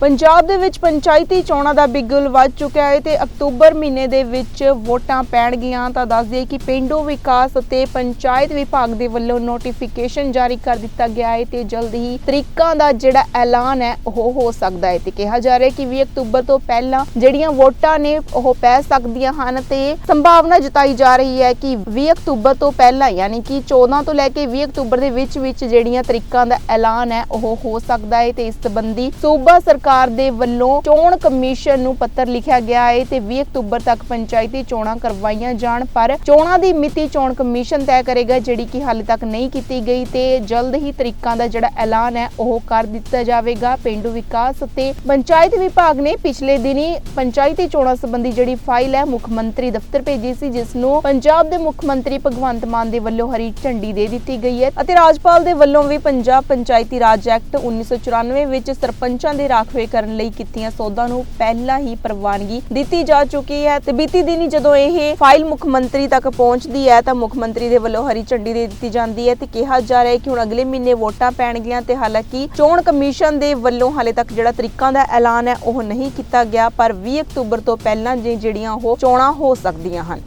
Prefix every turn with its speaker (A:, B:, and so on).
A: ਪੰਜਾਬ ਦੇ ਵਿੱਚ ਪੰਚਾਇਤੀ ਚੋਣਾਂ ਦਾ ਬਿਗਲ ਵੱਜ ਚੁੱਕਿਆ ਹੈ ਤੇ ਅਕਤੂਬਰ ਮਹੀਨੇ ਦੇ ਵਿੱਚ ਵੋਟਾਂ ਪੈਣਗੀਆਂ। ਤਾਂ ਦੱਸ ਦਈਏ ਕਿ ਪਿੰਡੂ ਵਿਕਾਸ ਅਤੇ ਪੰਚਾਇਤ ਵਿਭਾਗ ਦੇ ਵੱਲੋਂ ਨੋਟੀਫਿਕੇਸ਼ਨ ਜਾਰੀ ਕਰ ਦਿੱਤਾ ਗਿਆ ਹੈ ਤੇ ਜਲਦ ਹੀ ਤਰੀਕਾਂ ਦਾ ਜਿਹੜਾ ਐਲਾਨ ਹੈ, ਉਹ ਹੋ ਸਕਦਾ ਹੈ। ਤੇ ਕਿਹਾ ਜਾ ਰਿਹਾ ਹੈ ਕਿ 20 ਅਕਤੂਬਰ ਤੋਂ ਪਹਿਲਾਂ ਜਿਹੜੀਆਂ ਵੋਟਾਂ ਨੇ, ਉਹ ਪੈ ਸਕਦੀਆਂ ਹਨ ਤੇ ਸੰਭਾਵਨਾ ਜਤਾਈ ਜਾ ਰਹੀ ਹੈ ਕਿ 20 ਅਕਤੂਬਰ ਤੋਂ ਪਹਿਲਾਂ, ਯਾਨੀ ਕਿ 14 ਤੋਂ ਲੈ ਕੇ 20 ਅਕਤੂਬਰ ਦੇ ਵਿੱਚ ਵਿੱਚ ਜਿਹੜੀਆਂ ਤਰੀਕਾਂ ਦਾ ਐਲਾਨ ਹੈ, ਉਹ ਹੋ ਸਕਦਾ ਹੈ ਤੇ ਇਸ ਸੰਬੰਧੀ ਸੂਬਾ ਸਰਕਾਰ ਸਰਕਾਰ ਦੇ ਵੱਲੋਂ ਚੋਣ ਕਮਿਸ਼ਨ ਨੂੰ ਪੱਤਰ ਲਿਖਿਆ ਗਿਆ ਹੈ ਤੇ 20 ਅਕਤੂਬਰ ਤੱਕ ਪੰਚਾਇਤੀ ਚੋਣਾਂ ਕਰਵਾਈਆਂ ਜਾਣ, ਪਰ ਚੋਣਾਂ ਦੀ ਮਿਤੀ ਚੋਣ ਕਮਿਸ਼ਨ ਤੈਅ ਕਰੇਗਾ, ਜਿਹੜੀ ਕਿ ਹਾਲੇ ਤੱਕ ਨਹੀਂ ਕੀਤੀ ਗਈ ਤੇ ਜਲਦ ਹੀ ਤਰੀਕਾਂ ਦਾ ਜਿਹੜਾ ਐਲਾਨ ਹੈ, ਉਹ ਕਰ ਦਿੱਤਾ ਜਾਵੇਗਾ। ਪਿੰਡੂ ਵਿਕਾਸ ਅਤੇ ਪੰਚਾਇਤ ਵਿਭਾਗ ਨੇ ਪਿਛਲੇ ਦਿਨੀ ਪੰਚਾਇਤੀ ਚੋਣਾਂ ਸੰਬੰਧੀ ਜਿਹੜੀ ਫਾਈਲ ਹੈ, ਮੁੱਖ ਮੰਤਰੀ ਦਫ਼ਤਰ ਭੇਜੀ ਸੀ, ਜਿਸ ਨੂੰ ਪੰਜਾਬ ਦੇ ਮੁੱਖ ਮੰਤਰੀ ਭਗਵੰਤ ਮਾਨ ਦੇ ਵੱਲੋਂ ਹਰੀ ਝੰਡੀ ਦੇ ਦਿੱਤੀ ਗਈ ਹੈ ਅਤੇ ਰਾਜਪਾਲ ਦੇ ਵੱਲੋਂ ਵੀ ਪੰਜਾਬ ਪੰਚਾਇਤੀ ਰਾਜ ਐਕਟ 1994 ਵਿੱਚ ਸਰਪੰਚਾਂ ਦੇ ਰਾਖਵੇ ਕਰਨ ਲਈ ਕੀਤੀਆਂ ਸੋਧਾਂ ਨੂੰ ਪਹਿਲਾਂ ਹੀ ਪ੍ਰਵਾਨਗੀ ਦਿੱਤੀ ਜਾ ਚੁੱਕੀ ਹੈ ਤੇ ਬੀਤੀ ਦਿਨੀ ਜਦੋਂ ਇਹ ਫਾਈਲ ਮੁੱਖ ਮੰਤਰੀ ਤੱਕ ਪਹੁੰਚਦੀ ਹੈ ਤਾਂ ਮੁੱਖ ਮੰਤਰੀ ਦੇ ਵੱਲੋਂ ਹਰੀ ਝੰਡੀ ਦੇ ਦਿੱਤੀ ਜਾਂਦੀ ਹੈ ਤੇ ਕਿਹਾ ਜਾ ਰਿਹਾ ਹੈ ਕਿ ਹੁਣ ਅਗਲੇ ਮਹੀਨੇ ਵੋਟਾਂ ਪੈਣਗੀਆਂ ਤੇ ਹਾਲਾਂਕਿ ਚੋਣ ਕਮਿਸ਼ਨ ਦੇ ਵੱਲੋਂ ਹਾਲੇ ਤੱਕ ਜਿਹੜਾ ਤਰੀਕਾਂ ਦਾ ਐਲਾਨ ਹੈ ਉਹ ਨਹੀਂ ਕੀਤਾ ਗਿਆ, ਪਰ 20 ਅਕਤੂਬਰ ਤੋਂ ਪਹਿਲਾਂ ਜਿਹੜੀਆਂ ਉਹ ਚੋਣਾਂ ਹੋ ਸਕਦੀਆਂ ਹਨ।